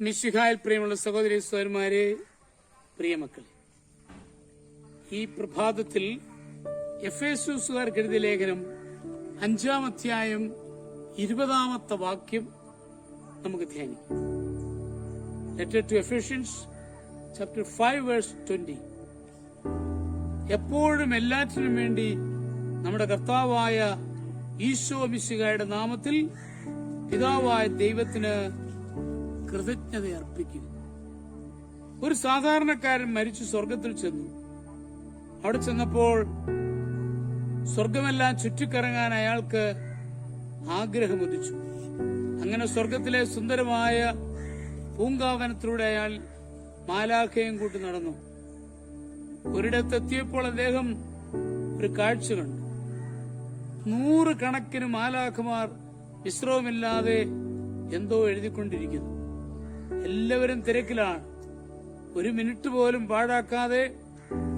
മിശിഹായിൽ പ്രിയമുള്ള സഹോദരി സഹോദരന്മാരെ പ്രിയമക്കളെ ഈ പ്രഭാതത്തിൽ എഫ് എസുകാർക്ക് എഴുതിയ ലേഖനം അഞ്ചാം അധ്യായം ഇരുപതാമത്തെ വാക്യം നമുക്ക് ധ്യാനിക്കാം. Letter to Ephesians chapter five verse twenty എപ്പോഴും എല്ലാറ്റിനും വേണ്ടി നമ്മുടെ കർത്താവായ ഈശോ മിശിഹായുടെ നാമത്തിൽ പിതാവായ ദൈവത്തിന് കൃതജ്ഞത അർപ്പിക്കുന്നു ഒരു സാധാരണക്കാരൻ മരിച്ചു സ്വർഗത്തിൽ ചെന്നു. അവിടെ ചെന്നപ്പോൾ സ്വർഗമെല്ലാം ചുറ്റിക്കറങ്ങാൻ അയാൾക്ക് ആഗ്രഹം ഉദിച്ചു അങ്ങനെ സ്വർഗത്തിലെ സുന്ദരമായ പൂങ്കാവനത്തിലൂടെ അയാൾ മാലാഖയും കൂട്ടി നടന്നു. ഒരിടത്തെത്തിയപ്പോൾ അദ്ദേഹം ഒരു കാഴ്ച കണ്ടു. നൂറ് കണക്കിന് മാലാഖമാർ വിശ്രമമില്ലാതെ എന്തോ എഴുതിക്കൊണ്ടിരിക്കുന്നു. എല്ലാവരും തിരക്കിലാണ്. ഒരു മിനിറ്റ് പോലും പാഴാക്കാതെ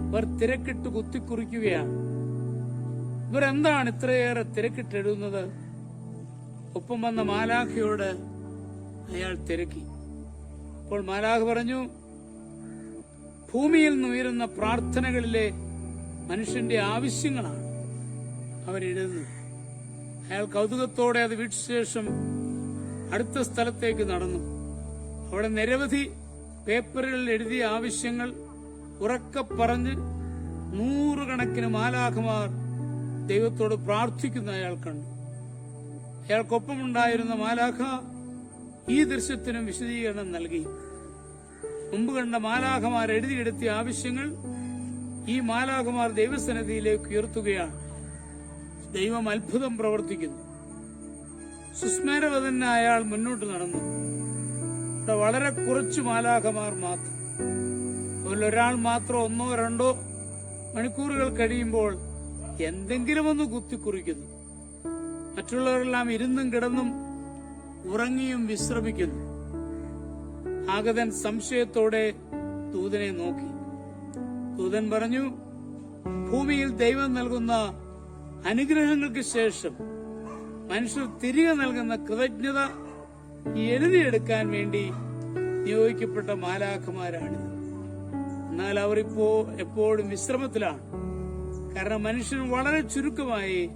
ഇവർ തിരക്കിട്ട് കുത്തിക്കുറിക്കുകയാണ്. ഇവരെന്താണ് ഇത്രയേറെ തിരക്കിട്ടെഴുതുന്നത്? ഒപ്പം വന്ന മാലാഖയോട് അയാൾ തിരക്കി. അപ്പോൾ മാലാഖ പറഞ്ഞു ഭൂമിയിൽ നിന്ന് ഉയരുന്ന പ്രാർത്ഥനകളിലെ മനുഷ്യന്റെ ആവശ്യങ്ങളാണ് അവരെഴുതുന്നത്. അയാൾ കൗതുകത്തോടെ അത് വീട്ടിച്ച ശേഷം അടുത്ത സ്ഥലത്തേക്ക് നടന്നു. അവിടെ നിരവധി പേപ്പറുകളിൽ എഴുതിയ ആവശ്യങ്ങൾ ഉറക്കെ പറഞ്ഞ് നൂറുകണക്കിന് മാലാഖമാർ ദൈവത്തോട് പ്രാർത്ഥിക്കുന്ന അയാൾ കണ്ടു. അയാൾക്കൊപ്പമുണ്ടായിരുന്ന മാലാഖ ഈ ദൃശ്യത്തിനും വിശദീകരണം നൽകി. മുമ്പ് കണ്ട മാലാഖമാർ എഴുതിയെടുത്തിയ ആവശ്യങ്ങൾ ഈ മാലാഖമാർ ദൈവസന്നിധിയിലേക്ക് ഉയർത്തുകയാണ്. ദൈവം അത്ഭുതം പ്രവർത്തിക്കുന്നു. സുസ്മേരവതന്നെ അയാൾ മുന്നോട്ട് നടന്നു. ഇവിടെ വളരെ കുറച്ച് മാലാഖമാർ മാത്രം. അതിലൊരാൾ മാത്രം ഒന്നോ രണ്ടോ മണിക്കൂറുകൾ കഴിയുമ്പോൾ എന്തെങ്കിലും ഒന്ന് കുത്തിക്കുറിക്കുന്നു. മറ്റുള്ളവരെല്ലാം ഇരുന്നും കിടന്നും ഉറങ്ങിയും വിശ്രമിക്കുന്നു. ആഗതൻ സംശയത്തോടെ ദൂതനെ നോക്കി. ദൂതൻ പറഞ്ഞു ഭൂമിയിൽ ദൈവം നൽകുന്ന അനുഗ്രഹങ്ങൾക്ക് ശേഷം മനുഷ്യർ തിരികെ നൽകുന്ന കൃതജ്ഞത എഴുതിയെടുക്കാൻ വേണ്ടി നിയോഗിക്കപ്പെട്ട മാലാഖമാരാണ്. എന്നാൽ അവർ ഇപ്പോ എപ്പോഴും വിശ്രമത്തിലാണ്. കാരണം മനുഷ്യൻ വളരെ ചുരുക്കമായി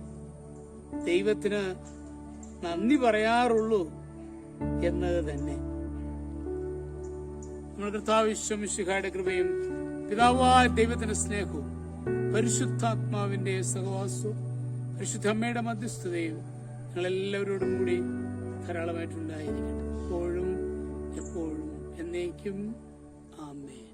ദൈവത്തിന് നന്ദി പറയാറുള്ളൂ എന്നത് തന്നെ. നമ്മുടെ കൃപയും പിതാവായ ദൈവത്തിന്റെ സ്നേഹവും പരിശുദ്ധാത്മാവിന്റെ സഹവാസവും പരിശുദ്ധ അമ്മയുടെ മധ്യസ്ഥതയും ഞങ്ങളെല്ലാവരോടും കൂടി ധാരാളമായിട്ടുണ്ടായിരിക്കട്ടെ. എപ്പോഴും എപ്പോഴും എന്നേക്കും. ആമേ